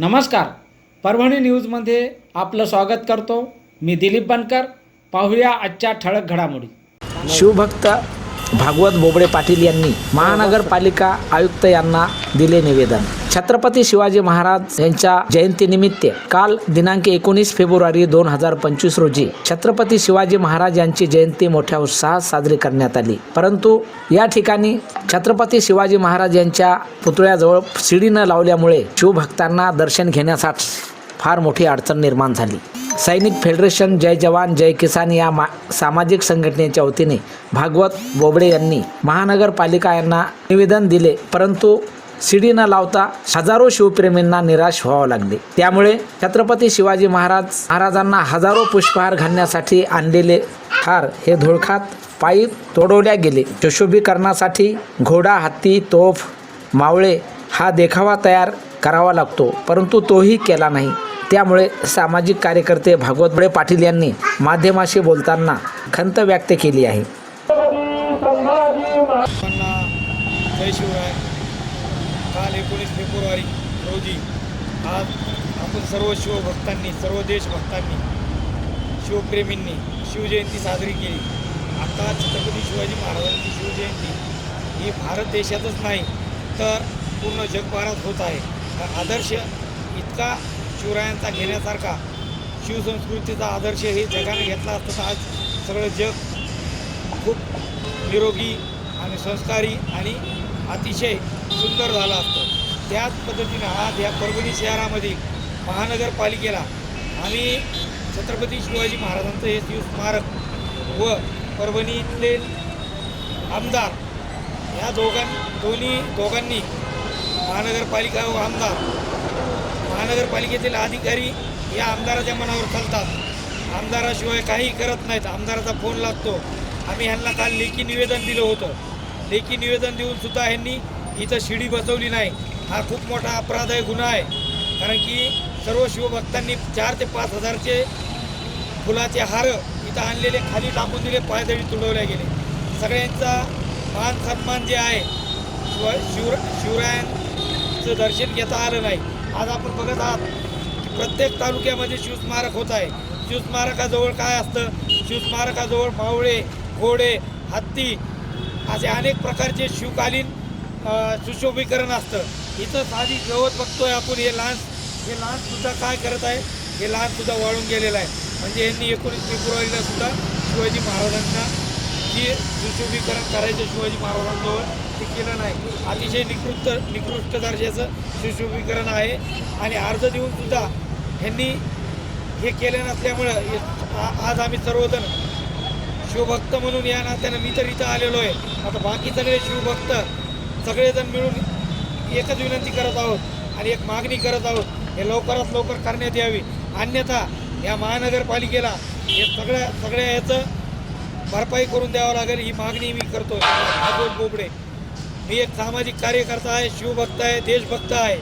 नमस्कार. परभणी न्यूजमध्ये आपलं स्वागत करतो. मी दिलीप बनकर. पाहूया आजच्या ठळक घडामोडी. शिवभक्त भागवत बोबडे पाटील यांनी महानगरपालिका आयुक्त यांना दिले निवेदन. छत्रपती शिवाजी महाराज यांच्या जयंतीनिमित्त काल दिनांक एकोणीस फेब्रुवारी दोन हजार पंचवीस रोजी छत्रपती शिवाजी महाराज यांची जयंती मोठ्या उत्साहात साजरी करण्यात आली. परंतु या ठिकाणी छत्रपती शिवाजी महाराज यांच्या पुतळ्याजवळ शिडी न लावल्यामुळे शिवभक्तांना दर्शन घेण्यासाठी फार मोठी अडचण निर्माण झाली. सैनिक फेडरेशन जय जवान जय किसान या मा सामाजिक संघटनेच्या वतीने भागवत बोबडे यांनी महानगरपालिका यांना निवेदन दिले. परंतु शिडी न लावता हजारो शिवप्रेमींना निराश व्हावं लागले. त्यामुळे छत्रपती शिवाजी महाराज महाराजांना हजारो पुष्पहार घालण्यासाठी आणलेले हार हे धुळखात पायी तोडवल्या गेले. सुशोभीकरणासाठी घोडा हत्ती तोफ मावळे हा देखावा तयार करावा लागतो परंतु तोही केला नाही. त्यामुळे सामाजिक कार्यकर्ते भागवत बळे पाटील यांनी माध्यमाशी बोलताना खंत व्यक्त केली आहे. जय शिवराय. काल एकोणीस फेब्रुवारी रोजी आज आपण सर्व शिवभक्तांनी सर्व देशभक्तांनी शिवप्रेमींनी शिवजयंती साजरी केली. आता छत्रपती शिवाजी महाराजांची शिवजयंती ही भारत देशातच नाही तर पूर्ण जगभरात होत आहे. आदर्श इतका शिवरायांचा घेण्यासारखा शिवसंस्कृतीचा आदर्श हे जगाने घेतला असता तर आज सगळं जग खूप निरोगी आणि संस्कारी आणि अतिशय सुंदर झाला असतो. त्याच पद्धतीनं आज या परभणी शहरामधील महानगरपालिकेला आम्ही छत्रपती शिवाजी महाराजांचं हे शिवस्मारक व परभणीतले आमदार या दोघां दोन्ही दोघांनी महानगरपालिका व आमदार महानगरपालिकेतील अधिकारी या आमदाराच्या मनावर चालतात. आमदाराशिवाय काही करत नाहीत. आमदाराचा फोन लागतो. आम्ही ह्यांना काल लेखी निवेदन दिलं होतं. लेखी निवेदन देऊन सुद्धा ह्यांनी इथं शिडी बसवली नाही. हा खूप मोठा अपराध आहे गुन्हा आहे. कारण की सर्व शिवभक्तांनी चार ते पाच हजारचे फुलाचे हार इथं आणलेले खाली टाकून दिले पायदळी तुडवल्या गेले. सगळ्यांचा मान सन्मान जे आहे शिव शिवर शिवरायांचं दर्शन घेता आलं नाही. आज आपण बघत आहात की प्रत्येक तालुक्यामध्ये शिवस्मारक होत आहे. शिवस्मारकाजवळ काय असतं? शिवस्मारकाजवळ मावळे घोडे हत्ती असे अनेक प्रकारचे शिवकालीन सुशोभीकरण असतं. इथं साधी गवत बघतोय आपण हे लहान हे लहानसुद्धा काय करत आहे? हे लहानसुद्धा वाळून गेलेलं आहे. म्हणजे यांनी एकोणीस फेब्रुवारीला सुद्धा शिवाजी महाराजांना जे सुशोभीकरण करायचं शिवाजी महाराजांजवळ ते केलं नाही. अतिशय निकृष्ट निकृष्ट दर्जाचं सुशोभीकरण आहे. आणि अर्ज देऊन सुद्धा ह्यांनी हे केलं नसल्यामुळं आ- आज आम्ही सर्वजण शिवभक्त म्हणून या नात्यानं मी तर इथं आलेलो आहे. आता बाकी सगळे शिवभक्त सगळेजण मिळून एकच विनंती करत आहोत आणि एक मागणी करत आहोत हे लवकरात लवकर करण्यात यावी. अन्यथा या महानगरपालिकेला हे सगळ्या सगळ्या याचं भरपाई करून द्यावं लागेल ही मागणी मी करतो भागवत बोबडे. मी एक सामाजिक कार्यकर्ता आहे शिवभक्त आहे देशभक्त आहे.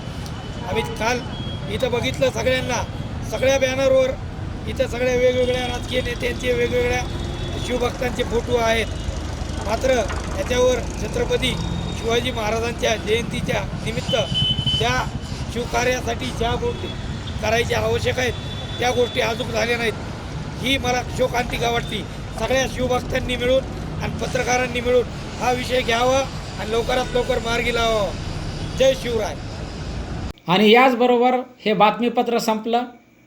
आम्ही काल इथं बघितलं सगळ्यांना. सगळ्या बॅनरवर इथं सगळ्या वेगवेगळ्या राजकीय नेत्यांचे वेगवेगळ्या शिवभक्तांचे फोटो आहेत. मात्र त्याच्यावर छत्रपती शिवाजी महाराजांच्या जयंतीच्या निमित्त त्या शिवकार्यासाठी ज्या गोष्टी करायच्या आवश्यक आहेत त्या गोष्टी अजून झाल्या नाहीत. ही मला शोकांतिका वाटती. सगळ्या शिवभक्तांनी मिळून आणि पत्रकारांनी मिळून हा विषय घ्यावा आणि लवकरात लवकर मार्गी लावावा. जय शिवराय. आणि याचबरोबर हे बातमीपत्र संपलं.